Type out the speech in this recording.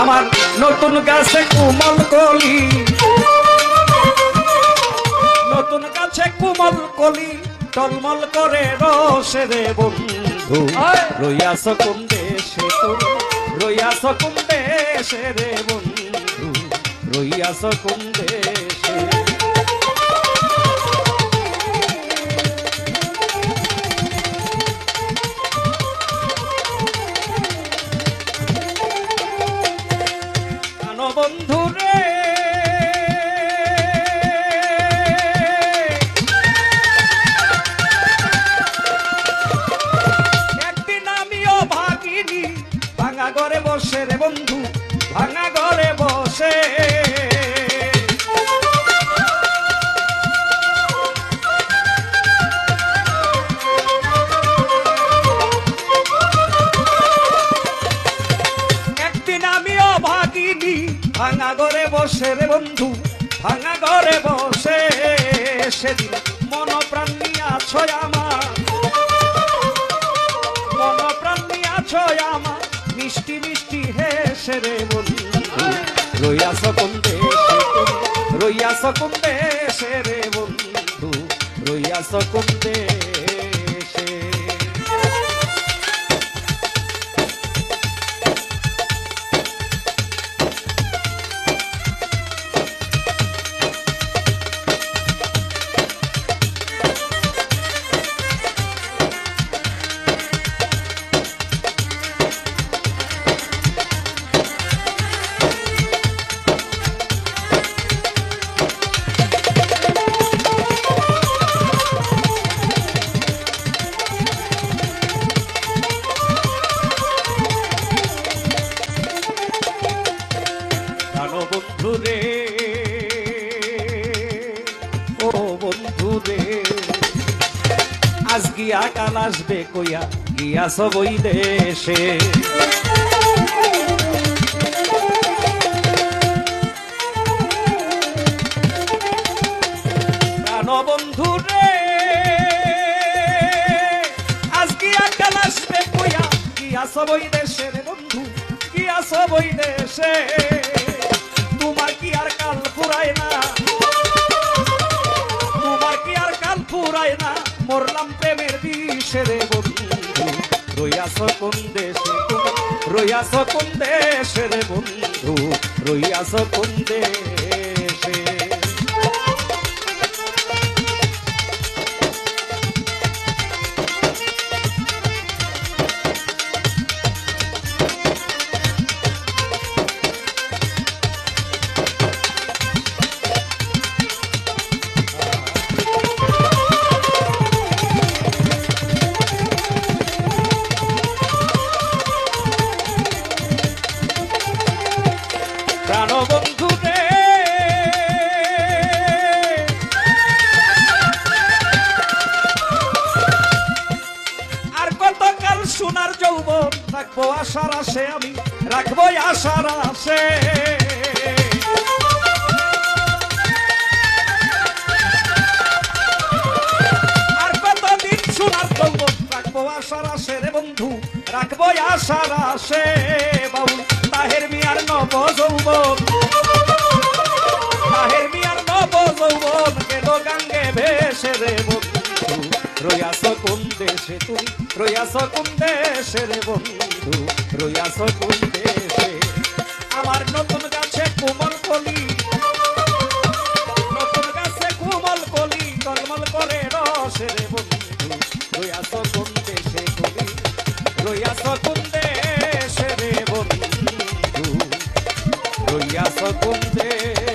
আমার নতুন গাছে কুমল কলি। নতুন গাছে কুমল কলি টলমল করে রসে রে বন্ধু। রইয়াস কোন দেশে তোর রইয়াছ কোন দেশে রে বন্ধু। রইয়াস কোন দেশে বন্ধু, ভাঙা ঘরে বসে। একদিন আমিও ভাগিনি ভাঙা ঘরে বসে রে বন্ধু, ভাঙা ঘরে বসে। সেদিন মন প্রাণ নিয়ে মিষ্টি মিষ্টি হেসে রে বন্ধু রইয়াছ কোন দেশে তুমি? রইয়াছ কোন দেশে রে বন্ধু রইয়াছ কোন দেশে আজ গিয়া কাল আসবে কইয়া গিয়াছ বই দেশে আজ গিয়া কাল আসবে কইয়া গিয়াছ বই দেশে বন্ধু বই দেশে তোমার কি আর কাল ফুরায় না? তোমার কি আর কাল ফুরায় না? মরলাম প্রেমের বিষে রে বন্ধু। রইয়াছ কোন দেশে রইয়াছ কোন দেশে রে বন্ধু? রইয়াছ কোন দেশে? যৌবন রাখব আশার আসে আমি, রাখব আশার আসে। আর কতদিন সোনার যৌবন রাখব, আশার রে বন্ধু, রাখব আশার রয়াস কোন দেশে তুমি রয়াস কোন দেশে রে বন্ধু? রয়াস কোন দেশে? আমার নতুন গাছে কোমল কলি। নতুন গাছে কোমল কলি টলমল করে রসে রে বন্ধু। রয়াস কোন দেশে তুমি রয়াস কোন দেশে রে বন্ধু? রয়াস কোন দেশে